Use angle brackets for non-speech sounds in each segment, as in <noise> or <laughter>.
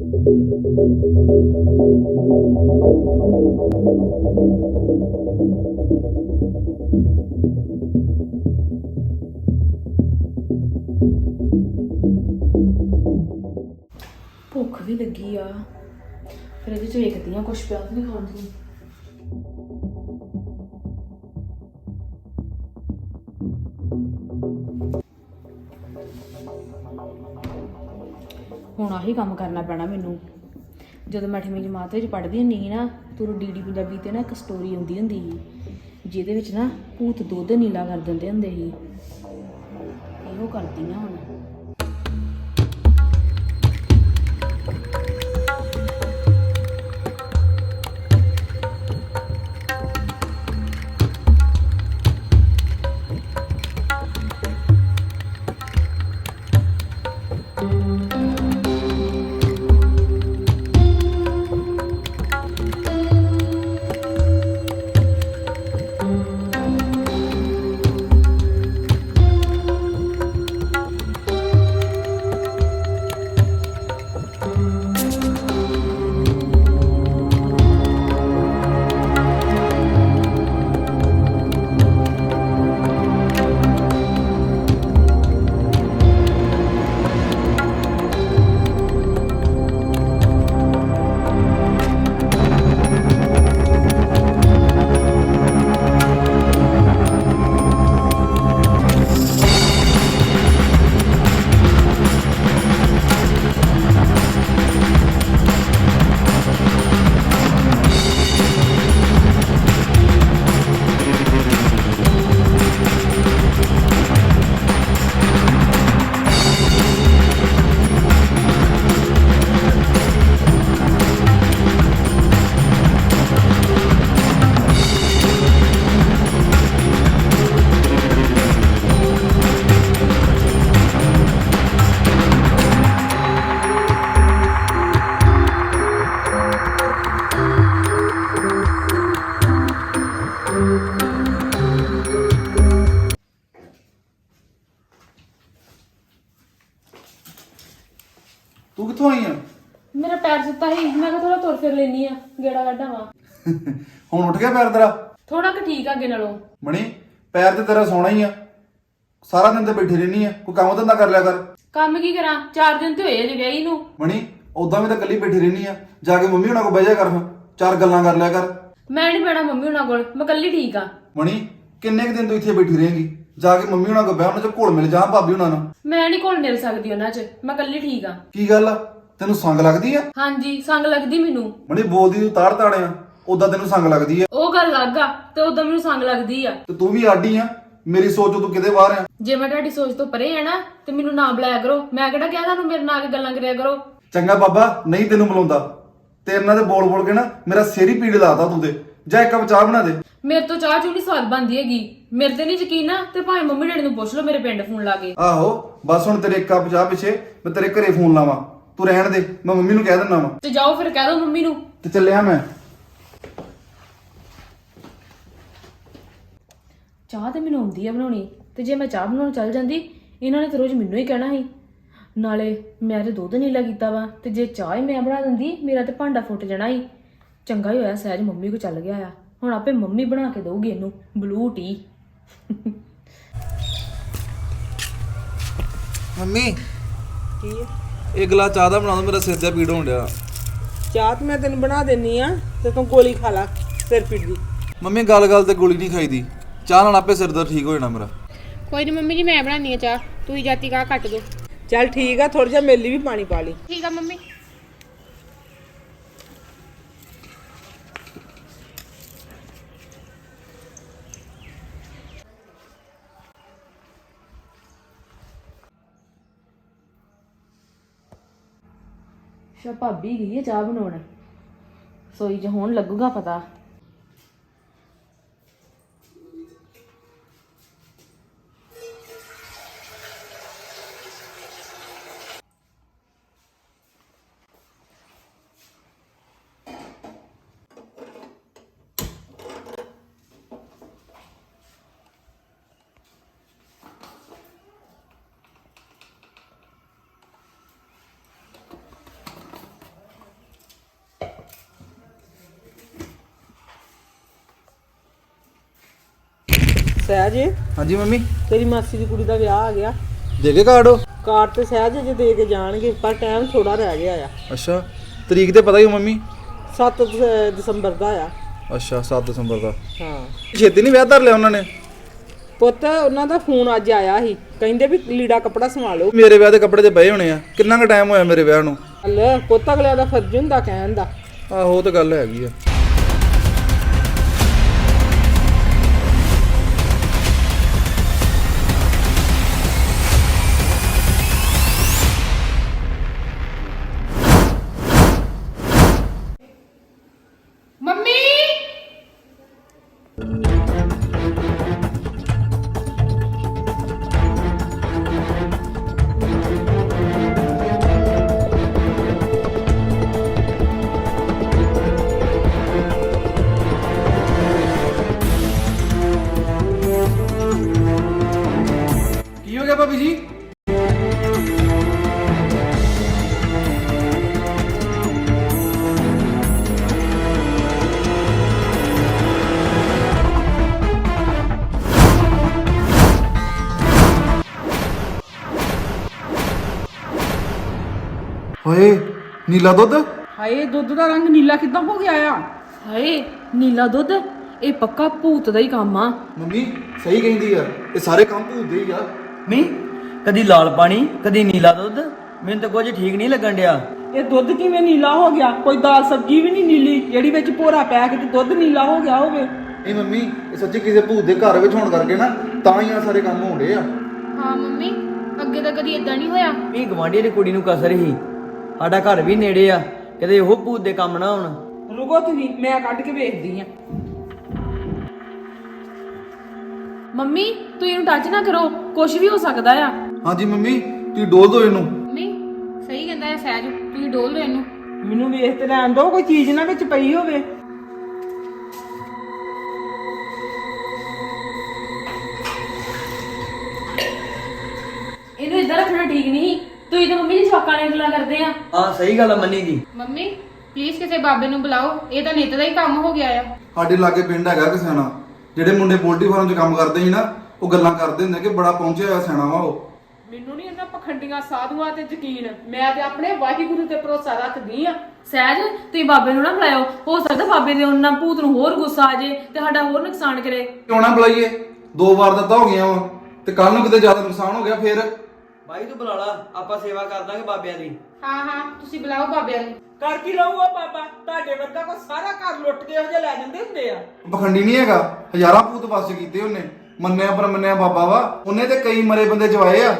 ਭੁੱਖ ਵੀ ਲੱਗੀ ਆ। ਫਿਰ ਇਹਦੇ ਚ ਵੇਖਦੀ ਆ ਕੁਛ ਪਿਆ ਤਾਂ ਨਹੀਂ ਖਾਣ ਨੂੰ ਹੁਣ ਆਹੀ ਕੰਮ ਕਰਨਾ ਪੈਣਾ ਮੈਨੂੰ। ਜਦੋਂ ਮੈਂ ਅੱਠਵੀਂ ਜਮਾਤ ਵਿੱਚ ਪੜ੍ਹਦੀ ਹੁੰਦੀ ਸੀ ਨਾ ਤੁਰ ਡੀਡੀ ਪੰਜਾਬੀ ਤੇ ਨਾ ਇੱਕ ਸਟੋਰੀ ਆਉਂਦੀ ਹੁੰਦੀ ਸੀ, ਜਿਹਦੇ ਵਿੱਚ ਨਾ ਭੂਤ ਦੁੱਧ ਨੀਲਾ ਕਰ ਦਿੰਦੇ ਹੁੰਦੇ ਸੀ। ਇਹੋ ਕਰਦੀ ਆ ਹੁਣ। ਤੂੰ ਕਿੱਥੋਂ ਆਈ ਆ? ਮੇਰਾ ਪੈਰ ਸੁੱਤਾ ਸੀ। ਮੈਂ ਕਿਹਾ ਥੋੜਾ ਤੁਰ ਫਿਰ ਲੈਣੀ ਆ ਗੇੜਾ ਕੱਢਾਵਾਂ ਹੁਣ ਉੱਠ ਗਿਆ ਪੈਰ ਤੇਰਾ? ਥੋੜਾ ਕੁ ਠੀਕ ਆ ਅੱਗੇ ਨਾਲੋਂ। ਮਣੀ ਪੈਰ ਤੇ ਤੇਰਾ ਸੋਣਾ ਹੀ ਆ। ਸਾਰਾ ਦਿਨ ਤੇ ਬੈਠੀ ਰਹਿਨੀ ਆ। ਕੋਈ ਕੰਮ ਧੰਦਾ ਕਰ ਲਿਆ ਕਰ। ਕੰਮ ਕੀ ਕਰਾਂ? ਚਾਰ ਦਿਨ ਤੇ ਹੋਏ ਅਜੇ ਵਿਆਹੀ ਨੂੰ। ਮਣੀ ਉਦਾਂ ਵੀ ਤਾਂ ਇਕੱਲੀ ਬੈਠੀ ਰਹਿਨੀ ਆ। ਜਾ ਕੇ ਮੰਮੀ ਹੁਣਾਂ ਕੋਲ ਬਹਿ ਜਾ ਕਰ ਫਿਰ। ਚਾਰ ਗੱਲਾਂ ਕਰ ਲਿਆ ਕਰ। ਮੈਂ ਨਹੀਂ ਬੈਣਾ ਮੰਮੀ ਹੁਣਾਂ ਕੋਲ। ਮੈਂ ਕੱਲੀ ਠੀਕ ਆ। ਮਣੀ ਕਿੰਨੇ ਕੁ ਦਿਨ ਤੂੰ ਇੱਥੇ ਬੈਠੀ ਰਹੇਂਗੀ? ਜਾ ਕੇ ਮੰਮੀ ਹੁਣਾਂ ਕੋਲ ਬਹਿ ਉਹਨਾਂ ਚ ਘੁਲ ਮਿਲ ਜਾ ਭਾਬੀ ਹੁਣਾਂ ਨਾਲ ਮੈਂ ਨਹੀਂ ਕੋਲ ਮਿਲ ਸਕਦੀ ਉਹਨਾਂ 'ਚ ਮੈਂ ਕੱਲੀ ਠੀਕ ਆ। ਕੀ ਗੱਲ ਆ? ਤੈਨੂੰ ਸੰਗ ਲੱਗਦੀ ਆ? ਹਾਂਜੀ ਸੰਗ ਲੱਗਦੀ ਮੈਨੂੰ। ਮਣੀ ਬੋਲਦੀ ਤੂੰ ਤਾੜ ਤਾੜਿਆ ਉਦਾਂ ਤੈਨੂੰ ਸੰਗ ਲੱਗਦੀ ਆ। ਉਹ ਗੱਲ ਲੱਗ ਆ ਤੇ ਉਦੋਂ ਮੈਨੂੰ ਸੰਗ ਲੱਗਦੀ ਆ। ਤੇ ਤੂੰ ਵੀ ਆਡੀ ਆ। ਮੇਰੀ ਸੋਚ ਤੋਂ ਤੂੰ ਕਿਤੇ ਬਾਹਰ ਆ? ਜੇ ਮੈਂ ਤੁਹਾਡੀ ਸੋਚ ਤੋਂ ਪਰੇ ਆ ਨਾ ਤੇ ਮੈਨੂੰ ਨਾ ਬੁਲਾਇਆ ਕਰੋ। ਮੈਂ ਕਿਹੜਾ ਕਿਹਾ ਤੁਹਾਨੂੰ ਮੇਰੇ ਨਾਲ ਆ ਕੇ ਗੱਲਾਂ ਕਰਿਆ ਕਰੋ? ਚੰਗਾ ਬਾਬਾ ਨਹੀਂ ਤੈਨੂੰ ਬੁਲਾਉਂਦਾ। ਤੇਰੇ ਨਾਲ ਤੇ ਬੋਲ ਬੋਲ ਕੇ ਨਾ ਮੇਰਾ ਸਿਰ ਹੀ ਪੀੜ ਲਾਤਾ ਤੂੰ ਤੇ। ਜਾ ਇੱਕ ਕੱਪ ਚਾਹ ਬਣਾ ਦੇ। ਮੇਰੇ ਤੋਂ ਚਾਹ ਚੂਹ ਨਹੀਂ ਸਵਾਦ ਬਣਦੀ ਹੈਗੀ। ਮੇਰੇ ਤੇ ਨਹੀਂ ਯਕੀਨ ਨਾ ਤੇ ਭਾਵੇਂ ਮੰਮੀ ਡੈਡੀ ਨੂੰ ਪੁੱਛ ਲਓ ਮੇਰੇ ਪਿੰਡ ਫੋਨ ਲਾ ਕੇ। ਆਹੋ ਬਸ ਹੁਣ ਤੇਰੇ ਇੱਕ ਕੱਪ ਚਾਹ ਪਿੱਛੇ ਮੈਂ ਤੇਰੇ ਘਰੇ ਫੋਨ ਲਾਵਾਂ। ਤੂੰ ਰਹਿਣ ਦੇ ਮੈਂ ਮੰਮੀ ਨੂੰ ਕਹਿ ਦਿੰਦਾ ਵਾਂ। ਤੇ ਜਾਓ ਫਿਰ ਕਹਿ ਦਿਓ ਮੰਮੀ ਨੂੰ। ਤੇ ਚੱਲਿਆ ਮੈਂ। ਚਾਹ ਤੇ ਮੈਨੂੰ ਆਉਂਦੀ ਆ ਬਣਾਉਣੀ ਤੇ ਜੇ ਮੈਂ ਚਾਹ ਬਣਾਉਣ ਚੱਲ ਜਾਂਦੀ ਇਹਨਾਂ ਨੇ ਤਾਂ ਰੋਜ਼ ਮੈਨੂੰ ਹੀ ਕਹਿਣਾ ਸੀ। ਨਾਲੇ ਮੈਂ ਤੇ ਦੁੱਧ ਨੀਲਾ ਕੀਤਾ ਵਾ ਤੇ ਜੇ ਚਾਹ ਹੀ ਮੈਂ ਬਣਾ ਦਿੰਦੀ ਮੇਰਾ ਤੇ ਭਾਂਡਾ ਫੁੱਟ ਜਾਣਾ ਸੀ। ਚੰਗਾ ਹੀ ਹੋਇਆ ਸਹਿਜ ਮੰਮੀ ਕੋ ਚੱਲ ਗਿਆ ਆ। ਹੁਣ ਆਪੇ ਮੰਮੀ ਬਣਾ ਕੇ ਦਊਗੀ ਇਹਨੂੰ ਬਲੂ ਟੀ। ਮੰਮੀ। ਕੀ? ਹੈ? ਇਹ ਗਲਾ ਚਾਹ ਦਾ ਬਣਾ ਦੋ ਮੇਰਾ ਸਿਰ ਜਾ ਪੀੜ ਹੋਣ ਡਿਆ। ਚਾਹ ਤੇ ਮੈਂ ਤੈਨੂੰ ਬਣਾ ਦੇਣੀ ਆ ਤੇ ਤੂੰ ਗੋਲੀ ਖਾ ਲਾ ਸਿਰ ਪੀੜ ਦੀ। ਮੰਮੀ ਗੱਲ ਗੱਲ ਤੇ ਗੋਲੀ ਨਹੀਂ ਖਾਈਦੀ। ਚਾਹ ਨਾਲ ਆਪੇ ਸਿਰ ਦਰਦ ਠੀਕ ਹੋ ਜਾਣਾ ਮੇਰਾ। ਕੋਈ ਨਹੀਂ ਮੰਮੀ ਜੀ ਮੈਂ ਬਣਾਉਣੀ ਆ ਚਾਹ। ਤੁਸੀਂ ਜਾਤੀ ਕਾ ਕੱਟ ਦੋ। ਚੱਲ ਠੀਕ ਆ ਥੋੜਾ ਜਿਹਾ ਮੇਲੀ ਵੀ ਪਾਣੀ ਪਾ ਲਈ। ਠੀਕ ਆ ਮੰਮੀ। ਸ਼ਾ ਭਾਬੀ ਗਈ ਹੈ ਚਾਹ ਬਣਾਉਣ? ਸੋਈ ਚ ਹੁਣ ਲੱਗੂਗਾ ਪਤਾ। ਸਹਿਜ ਹਾਂਜੀ ਮੰਮੀ। ਤੇਰੀ ਮਾਸੀ ਦੀ ਕੁੜੀ ਦਾ ਵਿਆਹ ਆ ਗਿਆ। ਦੇ ਕੇ ਕਾਰਡ ਉਹ? ਕਾਰ ਤੇ ਸਹਿਜ ਜੇ ਦੇ ਕੇ ਜਾਣਗੇ ਪਰ ਟਾਈਮ ਥੋੜਾ ਰਹਿ ਗਿਆ ਆ। ਅੱਛਾ ਤਰੀਕ ਤੇ ਪਤਾ ਹੀ ਹੋ ਮੰਮੀ? 7 ਦਸੰਬਰ ਦਾ ਆ। ਅੱਛਾ 7 ਦਸੰਬਰ ਦਾ। ਹਾਂ। ਛੇਤੀ ਨਹੀਂ ਵਿਆਹ ਧਰ ਲਿਆ ਉਹਨਾਂ ਨੇ? ਪੁੱਤ ਉਹਨਾਂ ਦਾ ਫੋਨ ਅੱਜ ਆਇਆ ਸੀ। ਕਹਿੰਦੇ ਵੀ ਲੀੜਾ ਕੱਪੜਾ ਸੰਭਾਲੋ। ਮੇਰੇ ਵਿਆਹ ਦੇ ਕੱਪੜੇ ਤੇ ਪਏ ਹੋਣੇ ਆ। ਕਿੰਨਾ ਕੁ ਟਾਈਮ ਹੋਇਆ ਮੇਰੇ ਵਿਆਹ ਨੂੰ? ਚੱਲ ਪੁੱਤ ਅਗਲਿਆਂ ਦਾ ਫਰਜ਼ ਹੁੰਦਾ ਕਹਿਣ ਦਾ। ਆਹੋ ਉਹ ਤਾਂ ਗੱਲ ਹੈਗੀ ਆ। ਭਾਬੀ ਜੀ? ਓਏ ਨੀਲਾ ਦੁੱਧ? ਹਾਏ ਦੁੱਧ ਦਾ ਰੰਗ ਨੀਲਾ ਕਿੱਦਾਂ ਹੋ ਗਿਆ ਆ? ਹਾਏ ਨੀਲਾ ਦੁੱਧ ਇਹ ਪੱਕਾ ਭੂਤ ਦਾ ਹੀ ਕੰਮ ਆ। ਮੰਮੀ ਸਹੀ ਕਹਿੰਦੀ ਆ ਇਹ ਸਾਰੇ ਕੰਮ ਭੂਤਦੇ ਹੀ ਆ। ਮੀ ਕਦੀ ਲਾਲ ਪਾਣੀ ਕਦੀ ਨੀਲਾ ਦੁੱਧ। ਮੈਨੂੰ ਤਾਂ ਕੁਝ ਠੀਕ ਨਹੀਂ ਲੱਗਣ ਡਿਆ। ਇਹ ਦੁੱਧ ਕਿਵੇਂ ਨੀਲਾ ਹੋ ਗਿਆ? ਕੋਈ ਦਾਲ ਸਬਜ਼ੀ ਵੀ ਨਹੀਂ ਨੀਲੀ ਜਿਹੜੀ ਵਿੱਚ ਭੋਰਾ ਪੈ ਕੇ ਤੇ ਦੁੱਧ ਨੀਲਾ ਹੋ ਗਿਆ ਹੋਵੇ। ਇਹ ਮੰਮੀ ਇਹ ਸੱਚੀ ਕਿਸੇ ਭੂਤ ਦੇ ਘਰ ਵਿੱਚ ਹੋਣ ਕਰਕੇ ਨਾ ਤਾਂ ਹੀ ਆ ਸਾਰੇ ਕੰਮ ਹੋਣਦੇ ਆ। ਹਾਂ ਮੰਮੀ ਅੱਗੇ ਤਾਂ ਕਦੀ ਇਦਾਂ ਨਹੀਂ ਹੋਇਆ। ਮੀ ਗਵਾਂਢੀ ਦੀ ਕੁੜੀ ਨੂੰ ਕਸਰ ਹੀ। ਸਾਡਾ ਘਰ ਵੀ ਨੇੜੇ ਆ ਕਿਤੇ ਉਹ ਭੂਤ ਦੇ ਕੰਮ ਨਾ ਹੋਣ ਰੁਕੋ ਤੁਸੀਂ ਮੈਂ ਕੱਢ ਕੇ ਵੇਖਦੀ ਆ। ਮੰਮੀ ਤੂੰ ਇਹਨੂੰ ਟੱਚ ਨਾ ਕਰੋ ਕੁਝ ਵੀ ਹੋ ਸਕਦਾ ਆ। ਹਾਂਜੀ ਮੰਮੀ ਤੁਸੀਂ ਡੋਲ ਦਿਓ ਇਹਨੂੰ। ਮੰਮੀ ਸਹੀ ਕਹਿੰਦਾ ਹੈ ਸਹਿਜ ਤੁਸੀਂ ਡੋਲ ਲਓ ਇਹਨੂੰ। ਮੈਨੂੰ ਵੇਖ ਤੇ ਲੈਣ ਦੋ ਕੋਈ ਚੀਜ਼ ਨਾ ਵਿੱਚ ਪਈ ਹੋਵੇ। ਇਹਨੂੰ ਇਦਾਂ ਰੱਖਣਾ ਠੀਕ ਨਹੀਂ ਤੁਸੀਂ ਤਾਂ ਮੰਮੀ ਜੀ ਸ਼ੌਕਾਂ ਨਾਲ ਗੱਲਾਂ ਕਰਦੇ ਆ। ਹਾਂ ਸਹੀ ਗੱਲ ਆ ਮੰਨੀ ਦੀ। ਮੰਮੀ ਪਲੀਜ਼ ਕਿਸੇ ਬਾਬੇ ਨੂੰ ਬੁਲਾਓ ਇਹ ਤਾਂ ਨਿੱਤ ਦਾ ਹੀ ਕੰਮ ਹੋ ਗਿਆ ਆ। ਸਾਡੇ ਲਾਗੇ ਪਿੰਡ ਹੈਗਾ ਕਿ ਸਿਆਣਾ ਜਿਹੜੇ ਮੁੰਡੇ ਪੋਲਟਰੀ ਫਾਰਮ 'ਚ ਕੰਮ ਕਰਦੇ ਸੀ ਨਾ ਉਹ ਗੱਲਾਂ ਕਰਦੇ ਹੁੰਦੇ ਕਿ ਬੜਾ ਪਹੁੰਚਿਆ ਹੋਇਆ ਸਿਆਣਾ ਵਾ ਉਹ। ਮੈਨੂੰ ਨਹੀਂ ਇਹਨਾਂ ਪਖੰਡੀਆਂ ਸਾਧੂਆਂ ਤੇ ਯਕੀਨ। ਮੈਂ ਤੇ ਆਪਣੇ ਵਾਹਿਗੁਰੂ ਤੇ ਭਰੋਸਾ ਰੱਖਦੀ ਆ। ਸਹਿਜ ਤੁਸੀਂ ਬਾਬੇ ਨੂੰ ਨਾ ਬੁਲਾਇਓ। ਹੋ ਸਕਦਾ ਬਾਬੇ ਦੇ ਉਹਨਾਂ ਭੂਤ ਨੂੰ ਹੋਰ ਗੁੱਸਾ ਆ ਜੇ ਤੇ ਸਾਡਾ ਹੋਰ ਨੁਕਸਾਨ ਕਰੇ। ਕਿਉਂ ਨਾ ਬੁਲਾਈਏ? ਦੋ ਵਾਰ ਦਿੱਤਾ ਹੋ ਗਿਆ ਵਾ ਤੇ ਕੱਲ ਨੂੰ ਕਿਤੇ ਜ਼ਿਆਦਾ ਨੁਕਸਾਨ ਹੋ ਗਿਆ ਫੇਰ? ਬਾਈ ਤੂੰ ਬੁਲਾ ਲਾ ਆਪਾਂ ਸੇਵਾ ਕਰ ਦਾਂਗੇ ਬਾਬਿਆਂ ਦੀ। ਹਾਂ ਹਾਂ ਤੁਸੀਂ ਬੁਲਾਓ ਬਾਬਿਆਂ ਨੂੰ। ਕਰ ਕੀ ਲਊਗਾ ਬਾਬਾ ਤੁਹਾਡੇ ਵਰਗਾ ਕੋ ਸਾਰਾ ਘਰ ਲੁੱਟ ਕੇ ਉਹ ਜੇ ਲੈ ਜਾਂਦੇ ਹੁੰਦੇ ਆ। ਪਖੰਡੀ ਨਹੀਂ ਹੈਗਾ। ਹਜ਼ਾਰਾਂ ਭੂਤ ਵਸ ਕੀਤੇ ਉਹਨੇ। ਮੰਨਿਆ ਪਰ ਮੰਨਿਆ ਬਾਬਾ ਵਾ। ਉਹਨੇ ਤੇ ਕਈ ਮਰੇ ਬੰਦੇ ਜਵਾਏ ਆ।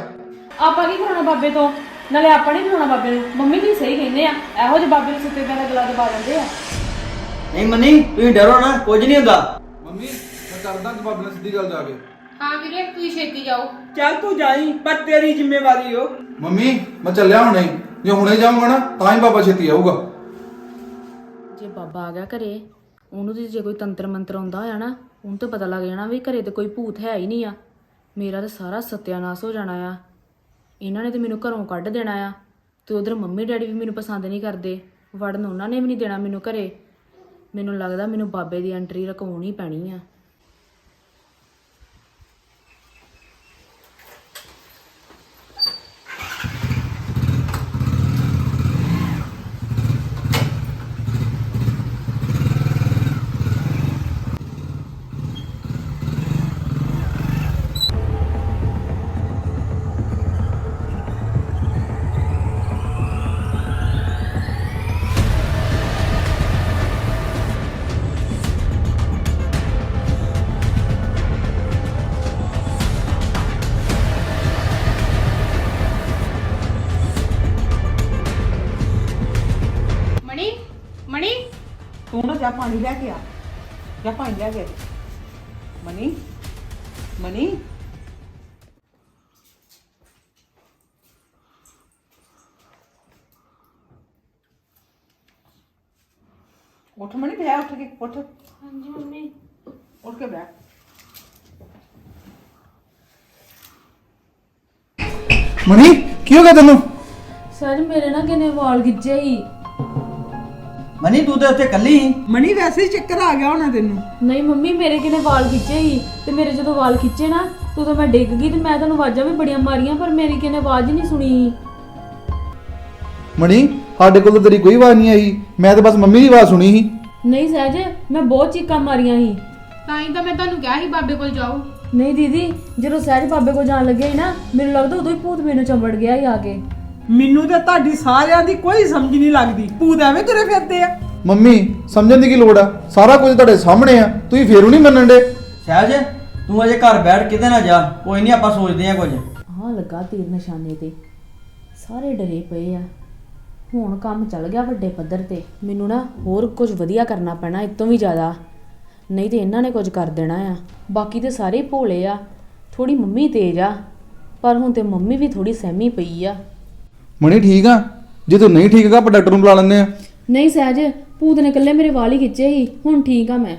ਆਪਾਂ ਕੀ ਕਰਾਉਣਾ ਬਾਬੇ ਤੋਂ? ਨਾਲੇ ਆਪਾਂ ਨਹੀਂ ਬੁਲਾਉਣਾ ਬਾਬੇ ਨੂੰ। ਮੰਮੀ ਤੁਸੀਂ ਸਹੀ ਕਹਿੰਦੇ ਆ। ਇਹੋ ਜਿਹੇ ਬਾਬੇ ਨੂੰ ਸੁੱਤੇ ਪੈਰਾਂ ਗਲਾ ਦਬਾ ਦਿੰਦੇ ਆ। ਨਹੀਂ ਮੰਨੀ ਤੁਸੀਂ ਡਰੋ ਨਾ ਕੁਝ ਨਹੀਂ ਹੁੰਦਾ। ਮੰਮੀ ਮੈਂ ਕਰਦਾ ਕਿ ਬਾਬੇ ਨਾਲ ਸਿੱਧੀ ਗੱਲ ਜਾ ਕੇ। ਹਾਂ ਵੀਰੇ ਤੁਸੀਂ ਛੇਤੀ ਜਾਓ। ਚੱਲ ਤੂੰ ਜਾਈ ਪਰ ਤੇਰੀ ਜ਼ਿੰਮੇਵਾਰੀ ਓ। ਮੰਮੀ ਮੈਂ ਚੱਲਿਆ ਹੁਣੇ। ਹੀ। ਜੇ ਹੁਣੇ ਜਾਊਂਗਾ ਨਾ ਤਾਂ ਹੀ ਬਾਬਾ ਛੇਤੀ ਆਊਗਾ। ਜੇ ਬਾਬਾ ਆ ਗਿਆ ਘਰੇ ਉਹਨੂੰ ਤੇ ਜੇ ਕੋਈ ਤੰਤਰ ਮੰਤਰ ਆਉਂਦਾ ਹੋਇਆ ਨਾ ਉਹਨੂੰ ਤਾਂ ਪਤਾ ਲੱਗ ਜਾਣਾ ਵੀ ਘਰੇ ਤੇ ਕੋਈ ਭੂਤ ਹੈ ਹੀ ਨਹੀਂ ਆ। ਮੇਰਾ ਤਾਂ ਸਾਰਾ ਸਤਿਆਨਾਸ਼ ਹੋ ਜਾਣਾ ਆ। ਇਹਨਾਂ ਨੇ ਤੇ ਮੈਨੂੰ ਘਰੋਂ ਕੱਢ ਦੇਣਾ ਆ। ਤੇ ਉਧਰ ਮੰਮੀ ਡੈਡੀ ਵੀ ਮੈਨੂੰ ਪਸੰਦ ਨਹੀਂ ਕਰਦੇ। ਵੜਨ ਉਹਨਾਂ ਨੇ ਵੀ ਨਹੀਂ ਦੇਣਾ ਮੈਨੂੰ ਘਰੇ। ਮੈਨੂੰ ਲੱਗਦਾ ਮੈਨੂੰ ਬਾਬੇ ਦੀ ਐਂਟਰੀ ਰਕਵਾਉਣੀ ਪੈਣੀ ਆ। ਪਾਣੀ ਲੈ ਕੇ ਆ। ਜਾ ਪਾਣੀ ਲੈ ਕੇ ਆ। ਮਨੀ ਮਨੀ। ਉੱਠ ਮਨੀ ਬਹਿ ਉੱਠ ਕੇ ਉੱਠ। ਹਾਂਜੀ ਮੰਮੀ। ਉੱਠ ਕੇ ਬਹਿ। ਮਨੀ ਕੀ ਹੋ ਗਿਆ ਤੈਨੂੰ? ਸਰ ਮੇਰੇ ਨਾ ਕਿਨੇ ਵਾਲ ਗਿੱਜੇ ਹੀ ਮਨੀ ਤੂੰ ਤੇ ਉੱਥੇ ਕੱਲੀ ਸੀ? ਮਨੀ ਵੈਸੇ ਹੀ ਚੱਕਰ ਆ ਗਿਆ ਹੋਣਾ ਤੈਨੂੰ। ਨਹੀਂ ਮੰਮੀ ਮੇਰੇ ਕਿਨੇ ਵਾਲ ਖਿੱਚੇ ਸੀ ਤੇ ਮੇਰੇ ਜਦੋਂ ਵਾਲ ਖਿੱਚੇ ਨਾ ਤੇ ਉਦੋਂ ਮੈਂ ਡਿੱਗ ਗਈ ਤੇ ਮੈਂ ਤੁਹਾਨੂੰ ਆਵਾਜ਼ਾਂ ਵੀ ਬੜੀਆਂ ਮਾਰੀਆਂ ਪਰ ਮੇਰੀ ਕਿਨੇ ਆਵਾਜ਼ ਹੀ ਨਹੀਂ ਸੁਣੀ। ਮਣੀ ਸਾਡੇ ਕੋਲ ਤਾਂ ਤੇਰੀ ਕੋਈ ਆਵਾਜ਼ ਨਹੀਂ ਆਈ। ਮੈਂ ਤਾਂ ਬਸ ਮੰਮੀ ਦੀ ਆਵਾਜ਼ ਸੁਣੀ ਸੀ। ਨਹੀਂ ਸਹਿਜ ਮੈਂ ਬਹੁਤ ਚੀਕਾਂ ਮਾਰੀਆਂ ਸੀ। ਤਾਂ ਹੀ ਤਾਂ ਮੈਂ ਤੁਹਾਨੂੰ ਕਿਹਾ ਸੀ ਬਾਬੇ ਕੋਲ ਜਾਓ। ਨਹੀਂ ਦੀਦੀ ਜਦੋਂ ਸਹਿਜ ਬਾਬੇ ਕੋਲ ਜਾਣ ਲੱਗੇ ਸੀ ਨਾ ਮੈਨੂੰ ਲੱਗਦਾ ਉਦੋਂ ਹੀ ਭੂਤ ਮੈਨੂੰ ਚੰਬੜ ਗਿਆ ਸੀ ਆ ਕੇ। ਮੈਨੂੰ ਤੇ ਤੁਹਾਡੀ ਸਾਰਿਆਂ ਦੀ ਕੋਈ ਸਮਝ ਨਹੀਂ ਲੱਗਦੀ। ਭੂਤ ਐਵੇਂ ਤੁਰੇ ਫਿਰਦੇ ਆ। ਮੰਮੀ ਸਮਝਣ ਦੀ ਕੀ ਲੋੜ ਆ? ਸਾਰਾ ਕੁਝ ਤੁਹਾਡੇ ਸਾਹਮਣੇ ਆ। ਤੁਸੀਂ ਫੇਰ ਨਹੀਂ ਮੰਨਣ ਦੇ। ਸਹਿਜ ਤੂੰ ਅਜੇ ਘਰ ਬੈਠ ਕਿਤੇ ਨਾ ਜਾ। ਕੋਈ ਨਹੀਂ ਆਪਾਂ ਸੋਚਦੇ ਆ ਕੁਝ। ਹਾਂ ਲੱਗਾ ਤੀਰ ਨਿਸ਼ਾਨੇ ਤੇ। ਸਾਰੇ ਡਰੇ ਪਏ ਆ। ਹੁਣ ਕੰਮ ਚੱਲ ਗਿਆ ਵੱਡੇ ਪੱਧਰ ਤੇ। ਮੈਨੂੰ ਨਾ ਹੋਰ ਕੁਝ ਵਧੀਆ ਕਰਨਾ ਪੈਣਾ ਇਸ ਤੋਂ ਵੀ ਜ਼ਿਆਦਾ। ਨਹੀਂ ਤੇ ਇਹਨਾਂ ਨੇ ਕੁਝ ਕਰ ਦੇਣਾ ਆ। ਬਾਕੀ ਤੇ ਸਾਰੇ ਭੋਲੇ ਆ। ਥੋੜੀ ਮੰਮੀ ਤੇਜ਼ ਆ। ਪਰ ਹੁਣ ਤੇ ਮੰਮੀ ਵੀ ਥੋੜੀ ਸਹਿਮੀ ਪਈ ਆ। ਮਣੀ ਠੀਕ ਆ? ਜੇ ਤੂੰ ਨਹੀਂ ਠੀਕ ਹੈਗਾ ਆਪਾਂ ਡਾਕਟਰ ਨੂੰ ਬੁਲਾ ਲੈਂਦੇ ਆ। ਨਹੀਂ ਸਹਿਜ ਭੂਤ ਨੇ ਇਕੱਲੇ ਮੇਰੇ ਵਾਲ ਹੀ ਖਿੱਚੇ ਸੀ ਹੁਣ ਠੀਕ ਆ ਮੈਂ।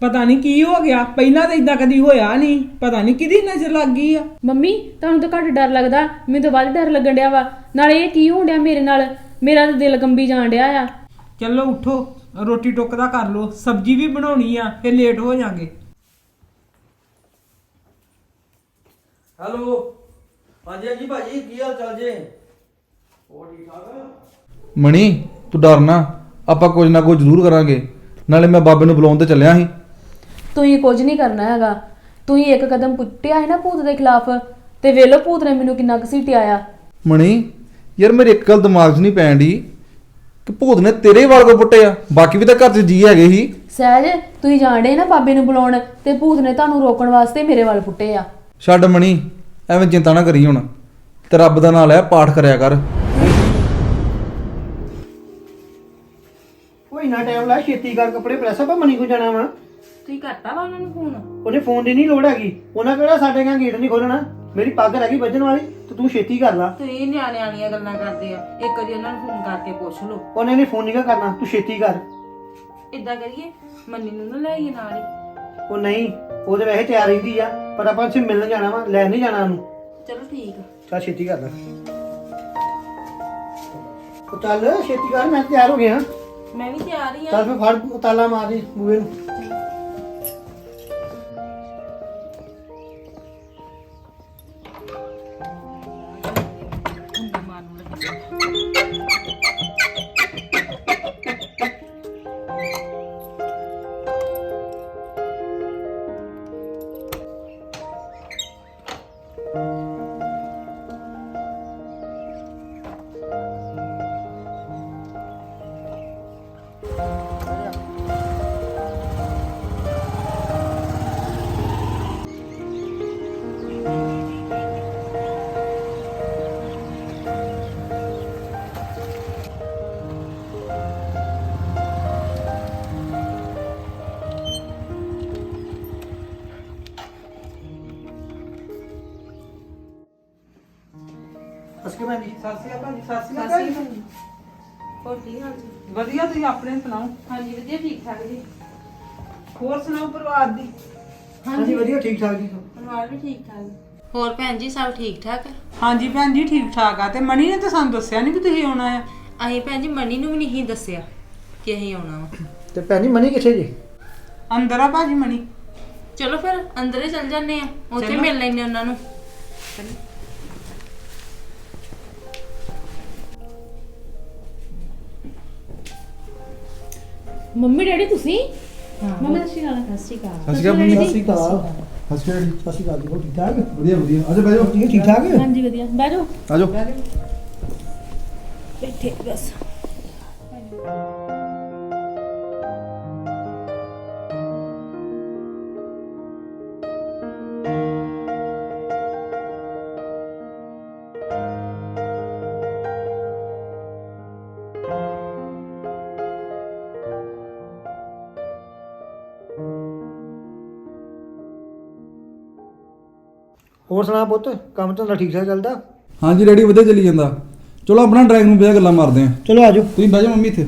ਪਤਾ ਨਹੀਂ ਕੀ ਹੋ ਗਿਆ ਪਹਿਲਾਂ ਤਾਂ ਇਦਾਂ ਕਦੀ ਹੋਇਆ ਨਹੀਂ ਪਤਾ ਨਹੀਂ ਕਿਹਦੀ ਨਜ਼ਰ ਲੱਗ ਗਈ ਆ। ਮੰਮੀ ਤੁਹਾਨੂੰ ਤਾਂ ਘੱਟ ਡਰ ਲੱਗਦਾ ਮੈਨੂੰ ਤਾਂ ਵੱਧ ਡਰ ਲੱਗਣ ਡਿਆ ਵਾ। ਨਾਲੇ ਇਹ ਕੀ ਹੋਣ ਡਿਆ ਮੇਰੇ ਨਾਲ? ਮੇਰਾ ਤਾਂ ਦਿਲ ਕੰਬੀ ਜਾਣ ਡਿਆ ਆ। ਚਲੋ ਉਠੋ ਰੋਟੀ ਟੁੱਕ ਦਾ ਕਰ ਲੋ ਸਬਜ਼ੀ ਵੀ ਬਣਾਉਣੀ ਆ ਫਿਰ ਲੇਟ ਹੋ ਜਾਾਂਗੇ। ਹੈਲੋ ਹਾਂਜੀ ਹਾਂਜੀ ਭਾਜੀ ਕੀ ਹਾਲ ਚਾਲ ਜੇ? ਮਣੀ ਤੂੰ ਡਰ ਨਾ। ਆਪਾਂ ਕੁਝ ਨਾ ਕੁਝ ਜ਼ਰੂਰ ਕਰਾਂਗੇ। ਨਾਲੇ ਮੈਂ ਬਾਬੇ ਨੂੰ ਬੁਲਾਉਣ ਤੇ ਚੱਲਿਆ ਸੀ। ਤੁਸੀਂ ਕੁਝ ਨਹੀਂ ਕਰਨਾ ਹੈਗਾ। ਤੁਸੀਂ ਇੱਕ ਕਦਮ ਪੁੱਟਿਆ ਹੈ ਨਾ ਭੂਤ ਦੇ ਖਿਲਾਫ। ਤੇ ਵੇਲੋ ਭੂਤ ਨੇ ਮੈਨੂੰ ਕਿੰਨਾ ਘਸੀਟਿਆ ਆ। ਮਣੀ ਯਾਰ ਮੇਰੇ ਇੱਕ ਗੱਲ ਦਿਮਾਗ 'ਚ ਨਹੀਂ ਪੈਣ ਦੀ ਕਿ ਭੂਤ ਨੇ ਤੇਰੇ ਹੀ ਵਾਲ ਕੋ ਪੁੱਟੇ ਆ। ਬਾਕੀ ਵੀ ਤਾਂ ਘਰ 'ਚ ਜੀ ਹੈਗੇ ਸੀ। ਸਹਿਜ ਤੁਸੀਂ ਜਾਣਦੇ ਨਾ ਬਾਬੇ ਨੂੰ ਬੁਲਾਉਣ ਤੇ ਭੂਤ ਨੇ ਤੁਹਾਨੂੰ ਰੋਕਣ ਵਾਸਤੇ ਮੇਰੇ ਵੱਲ ਪੁੱਟੇ ਆ। ਛੱਡ ਮਣੀ ਐਵੇਂ ਚਿੰਤਾ ਨਾ ਕਰੀ ਹੁਣ। ਤੇ ਰੱਬ ਦਾ ਨਾਮ ਲੈ ਪਾਠ ਕਰਿਆ ਕਰ। ਕੋਈ ਨਾ ਟਾਈਮ ਲਾ ਛੇਤੀ ਕਰ ਕੱਪੜੇ ਪ੍ਰੈਸ ਆਪਾਂ ਮਨੀ ਕੋ ਜਾਣਾ ਵਾ। ਤੁਸੀਂ ਕਰਤਾ ਵਾ ਉਹਨਾਂ ਨੂੰ ਫੋਨ ਉਹਨੇ ਫੋਨ ਦੀ ਨਹੀਂ ਲੋੜ ਹੈਗੀ। ਉਹਨਾਂ ਕਿਹੜਾ ਸਾਡੇ ਘਰ ਗੇਟ ਨਹੀਂ ਖੋਲਣਾ? ਮੇਰੀ ਪੱਗ ਰਹਿ ਗਈ ਵੱਜਣ ਵਾਲੀ ਤੇ ਤੂੰ ਛੇਤੀ ਕਰ ਲਾ। ਤੁਸੀਂ ਨਿਆਣੇ ਵਾਲੀਆਂ ਗੱਲਾਂ ਕਰਦੇ ਆ। ਇੱਕ ਵਾਰੀ ਉਹਨਾਂ ਨੂੰ ਫੋਨ ਕਰਕੇ ਪੁੱਛ ਲਓ। ਉਹਨੇ ਨੇ ਫੋਨ ਨਹੀਂ ਕਰਨਾ ਤੂੰ ਛੇਤੀ ਕਰ। ਇਦਾਂ ਕਰੀਏ ਮੰਨੀ ਨੂੰ ਨਾ ਲੈ ਆਈਏ ਨਾਲ ਹੀ। ਉਹ ਨਹੀਂ ਉਹ ਤੇ ਵੈਸੇ ਤਿਆਰ ਰਹਿੰਦੀ ਆ ਪਰ ਆਪਾਂ ਉਸੇ ਮਿਲਣ ਜਾਣਾ ਵਾ ਲੈਣ ਨਹੀਂ ਜਾਣਾ ਉਹਨੂੰ। ਚਲੋ ਠੀਕ ਆ। ਚੱਲ ਛੇਤੀ ਕਰ ਲੈ। ਉਹ ਚੱਲ ਛੇਤੀ ਕਰ ਮੈਂ ਤਿਆਰ ਹੋ ਗਿਆ। ਮੈਂ ਵੀ ਤਿਆਰ ਹੀ ਆ। ਚੱਲ ਫੇ ਫੜ ਉਹ ਤਾਲਾ ਮਾਰ ਦੇ ਬੂਏ ਨੂੰ। ਮੈਂ ਜੀ ਸਤਿ ਸ਼੍ਰੀ ਅਕਾਲ ਜੀ ਸਤਿ ਸ਼੍ਰੀ ਅਕਾਲ ਜੀ। ਹੋਰ ਕੀ ਹਾਲ ਜੀ? ਵਧੀਆ ਤੁਸੀਂ ਆਪਣੇ ਸੁਣਾਓ? ਹਾਂਜੀ ਵਧੀਆ ਠੀਕ ਠਾਕ ਜੀ। ਹੋਰ ਸੁਣਾਓ ਪਰਿਵਾਰ ਦੀ? ਹਾਂਜੀ। ਵਧੀਆ ਠੀਕ ਠਾਕ ਜੀ। ਪਰਿਵਾਰ ਵੀ ਠੀਕ ਠਾਕ ਹੋਰ ਭੈਣ ਜੀ ਸਭ ਠੀਕ ਠਾਕ? ਹਾਂਜੀ ਭੈਣ ਜੀ ਠੀਕ ਠਾਕ ਆ। ਤੇ ਮਣੀ ਨੇ ਤਾਂ ਸਾਨੂੰ ਦੱਸਿਆ ਨਹੀਂ ਕਿ ਤੁਸੀਂ ਆਉਣਾ ਆ। ਅਸੀਂ ਭੈਣ ਜੀ ਮੰਨੀ ਨੂੰ ਵੀ ਨਹੀਂ ਦੱਸਿਆ ਕਿ ਅਸੀਂ ਆਉਣਾ ਵਾ। ਤੇ ਭੈਣ ਜੀ ਮਨੀ ਕਿੱਥੇ ਜੀ? ਅੰਦਰ ਆ ਭਾਜੀ ਮਣੀ ਚਲੋ ਫਿਰ ਅੰਦਰੇ ਚੱਲ ਜਾਂਦੇ ਆ। ਉੱਥੇ ਚਲੋ। ਮਿਲ ਲੈਣੇ ਉਹਨਾਂ ਨੂੰ। ਮੰਮੀ ਡੈਡੀ ਤੁਸੀਂ? ਮੰਮੀ ਸਤਿ ਸ਼੍ਰੀ ਅਕਾਲ। ਸਤਿ ਸ਼੍ਰੀ ਅਕਾਲ। ਸਤਿ ਸ਼੍ਰੀ ਅਕਾਲ ਮੰਮੀ। ਸਤਿ ਸ਼੍ਰੀ ਅਕਾਲ। ਸਤਿ ਸ਼੍ਰੀ ਅਕਾਲ। ਸਤਿ ਸ਼੍ਰੀ ਅਕਾਲ ਜੀ ਹੋਰ ਠੀਕ ਠਾਕ? ਵਧੀਆ ਵਧੀਆ। ਆਜੋ ਬਹਿ ਜਾਓ ਠੀਕ ਠੀਕ ਠਾਕ? ਹਾਂਜੀ ਵਧੀਆ। ਬਹਿ ਜਾਓ। ਆਜੋ ਬੈਠੇ ਬਸ। ਹੋਰ ਸੁਣਾ ਪੁੱਤ ਕੰਮ ਧੰਦਾ ਠੀਕ ਠਾਕ ਚੱਲਦਾ? ਹਾਂਜੀ ਡੈਡੀ ਵਧੀਆ ਚੱਲੀ ਜਾਂਦਾ। ਚਲੋ ਆਪਣਾ ਡਰਾਈਵ ਨੂੰ ਬਹਿ ਗੱਲਾਂ ਮਾਰਦੇ ਆ ਚਲੋ ਆਜੋ ਤੁਸੀਂ ਬਹਿ ਜਾਓ ਮੰਮੀ ਇੱਥੇ।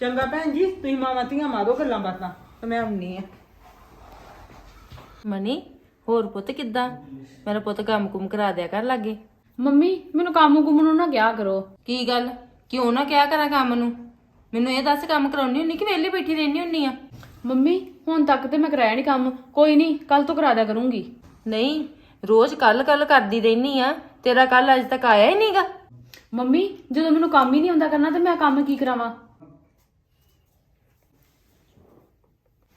ਚੰਗਾ ਭੈਣ ਜੀ ਤੁਸੀਂ ਮਾਵਾਂ ਧੀਆਂ ਮਾਰੋ ਗੱਲਾਂ ਬਾਤਾਂ। ਤੇ ਮੈਂ ਆਉਣੀ ਆ। ਮਨੀ ਹੋਰ ਪੁੱਤ ਕਿੱਦਾਂ? ਮੇਰਾ ਪੁੱਤ ਕੰਮ ਕੁਮ ਕਰਾ ਦਿਆ ਕਰ ਲਾਗੇ। ਮੰਮੀ ਮੈਨੂੰ ਕੰਮ ਕੁਮ ਨੂੰ ਨਾ ਕਿਹਾ ਕਰੋ। ਕੀ ਗੱਲ? ਕਿਉਂ ਨਾ ਕਿਹਾ ਕਰਾਂ ਕੰਮ ਨੂੰ? ਮੈਨੂੰ ਇਹ ਦੱਸ ਕੰਮ ਕਰਾਉਣੀ ਹੁੰਨੀ ਕਿ ਵਿਹਲੀ ਬੈਠੀ ਰਹਿਣੀ ਹੁੰਨੀ ਆ? ਮੰਮੀ ਹੁਣ ਤੱਕ ਤੇ ਮੈਂ ਕਰਾਇਆ ਨਹੀਂ ਕੰਮ। ਕੋਈ ਨਹੀਂ ਕੱਲ ਤੋਂ ਕਰਾ ਦਿਆ ਕਰੂੰਗੀ। ਨਹੀਂ ਰੋਜ਼ ਕੱਲ ਕੱਲ ਕਰਦੀ ਰਹਿਨੀ ਆ। ਤੇਰਾ ਕੱਲ ਅਜੇ ਤੱਕ ਆਇਆ ਹੀ ਨਹੀਂਗਾ ਮੰਮੀ ਜਦੋਂ ਮੈਨੂੰ ਕੰਮ ਹੀ ਨਹੀਂ ਆਉਂਦਾ ਕਰਨਾ ਤੇ ਮੈਂ ਕੰਮ ਕੀ ਕਰਾਵਾਂ?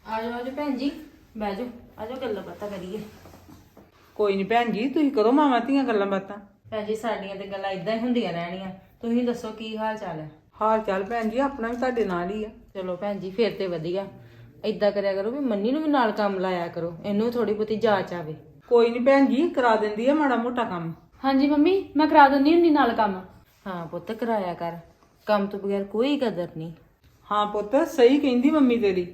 ਆ ਜਾਓ ਭੈਣ ਜੀ। ਬਹਿ ਜਾਓ ਆ ਜਾਓ ਗੱਲਾਂ ਬਾਤਾਂ ਕਰੀਏ। ਕੋਈ ਨਹੀਂ ਭੈਣ ਜੀ ਤੁਸੀਂ ਕਦੋਂ ਮਾਵਾਂ ਧੀਆਂ ਗੱਲਾਂ ਬਾਤਾਂ। ਭੈਣ ਜੀ ਸਾਡੀਆਂ ਤੇ ਗੱਲਾਂ ਇਦਾਂ ਹੀ ਹੁੰਦੀਆਂ ਰਹਿਣੀਆਂ। ਤੁਸੀਂ ਦੱਸੋ ਕੀ ਹਾਲ ਚਾਲ ਹੈ? ਹਾਲ ਚਾਲ ਭੈਣ ਜੀ ਆਪਣਾ ਵੀ ਤੁਹਾਡੇ ਨਾਲ ਹੀ ਆ। ਚਲੋ ਭੈਣ ਜੀ ਫੇਰ ਤੇ ਵਧੀਆ। ਏਦਾਂ ਕਰਿਆ ਕਰੋ ਵੀ ਮੰਨੀ ਨੂੰ ਵੀ ਨਾਲ ਕੰਮ ਲਾਇਆ ਕਰੋ ਇਹਨੂੰ ਥੋੜੀ ਬਹੁਤੀ ਜਾਚ ਆਵੇ। ਕੋਈ ਨਹੀਂ ਭੈਣ ਜੀ ਕਰਾ ਦਿੰਦੀ ਆ ਮਾੜਾ ਮੋਟਾ ਕੰਮ। ਹਾਂਜੀ ਮੰਮੀ ਮੈਂ ਕਰਾ ਦਿੰਦੀ ਹੁੰਦੀ ਨਾਲ ਕੰਮ। ਹਾਂ ਪੁੱਤ ਕਰਾਇਆ ਕਰ। ਕੰਮ ਤੋਂ ਬਗੈਰ ਕੋਈ ਕਦਰ ਨਹੀਂ। ਹਾਂ ਪੁੱਤ ਸਹੀ ਕਹਿੰਦੀ ਮੰਮੀ ਤੇਰੀ।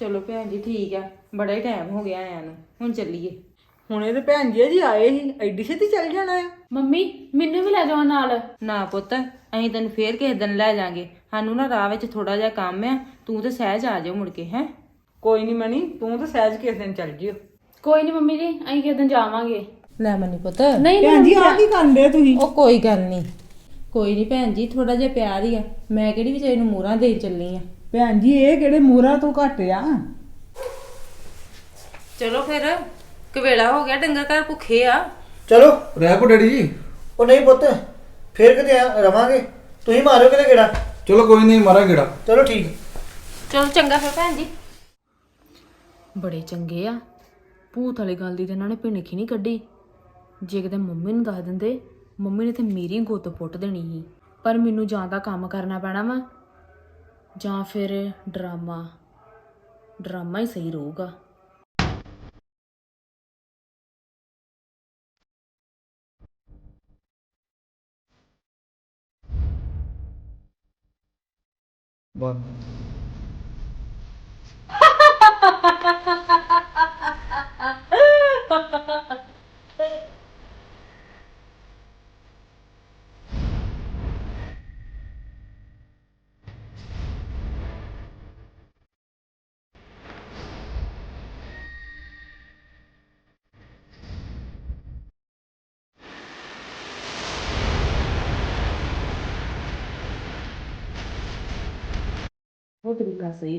ਚਲੋ ਭੈਣ ਜੀ ਠੀਕ ਆ ਬੜਾ ਹੀ ਟਾਈਮ ਹੋ ਗਿਆ ਆਇਆਂ ਨੂੰ ਹੁਣ ਚੱਲੀਏ। ਹੁਣ ਇਹਦੇ ਭੈਣ ਜੀ ਜੀ ਆਏ ਸੀ ਐਡੀ ਛੇਤੀ ਚੱਲ ਜਾਣਾ ਆ? ਮੰਮੀ ਮੈਨੂੰ ਵੀ ਲੈ ਜਾਓ ਨਾਲ। ਨਾ ਪੁੱਤ ਅਸੀਂ ਤੈਨੂੰ ਫੇਰ ਕਿਸੇ ਦਿਨ ਲੈ ਜਾਾਂਗੇ। ਸਾਨੂੰ ਨਾ ਰਾਹ ਵਿੱਚ ਥੋੜਾ ਜਿਹਾ ਕੰਮ ਆ ਤੂੰ ਤੇ ਸਹਿਜ ਆ ਜਾਓ ਮੁੜ ਕੇ ਹੈ? ਕੋਈ ਨਹੀਂ ਮਣੀ ਤੂੰ ਤਾਂ ਸਹਿਜ ਕਿਸੇ ਦਿਨ ਚੱਲ ਜਿਓ। ਕੋਈ ਨਹੀਂ ਮੰਮੀ ਜੀ ਅਸੀਂ ਕਿਸੇ ਦਿਨ ਜਾਵਾਂਗੇ। ਲੈ ਮਨੀ ਪੁੱਤ ਨਹੀਂ ਭੈਣ ਜੀ ਆ ਕੀ ਕਰਦੇ ਤੁਸੀਂ? ਉਹ ਕੋਈ ਗੱਲ ਨਹੀਂ ਕੋਈ ਨਹੀਂ ਭੈਣ ਜੀ ਥੋੜਾ ਜਿਹਾ ਪਿਆਰ ਹੀ ਆ। ਮੈਂ ਕਿਹੜੀ ਵਿਚਾਰੀ ਨੂੰ ਮੂਹਰਾਂ ਦੇਣ ਚੱਲੀ ਆ? ਭੈਣ ਜੀ ਇਹ ਕਿਹੜੇ ਮੂਰਾ ਤੋਂ ਘੱਟ ਆ? ਚਲੋ ਫਿਰ ਕਵੇਲਾ ਹੋ ਗਿਆ ਡੰਗਰ ਘਰ ਭੁੱਖੇ ਆ। ਚਲੋ ਰਹਿ ਪੋ ਡੈਡੀ ਜੀ। ਉਹ ਨਹੀਂ ਪੁੱਤ ਫੇਰ ਕਿਤੇ ਆ- ਰਵਾਂਗੇ। ਤੁਸੀਂ ਮਾਰਿਓ ਕਿਤੇ ਕਿਹੜਾ ਚਲੋ ਕੋਈ ਨਹੀਂ ਮਾਰਾ ਗੇੜਾ। ਚਲੋ ਠੀਕ। ਚਲੋ ਚੰਗਾ ਫਿਰ ਭੈਣ ਜੀ। ਬੜੇ ਚੰਗੇ ਆ। ਭੂਤ ਵਾਲੀ ਗੱਲ ਦੀ ਤੇ ਇਹਨਾਂ ਨੇ ਭਿਣਖੀ ਨਹੀਂ ਕੱਢੀ। ਜੇ ਕਿਤੇ ਮੰਮੀ ਨੂੰ ਦੱਸ ਦਿੰਦੇ ਮੰਮੀ ਨੇ ਤੇ ਮੇਰੀ ਗੁੱਤ ਪੁੱਟ ਦੇਣੀ ਸੀ। ਪਰ ਮੈਨੂੰ ਜਾਂ ਤਾਂ ਕੰਮ ਕਰਨਾ ਪੈਣਾ ਵਾ ਜਾਂ ਫਿਰ ਡਰਾਮਾ? ਡਰਾਮਾ ਹੀ ਸਹੀ ਰਹੂਗਾ। ਉਹ <laughs> ਤਰੀਕਾ ਸਹੀ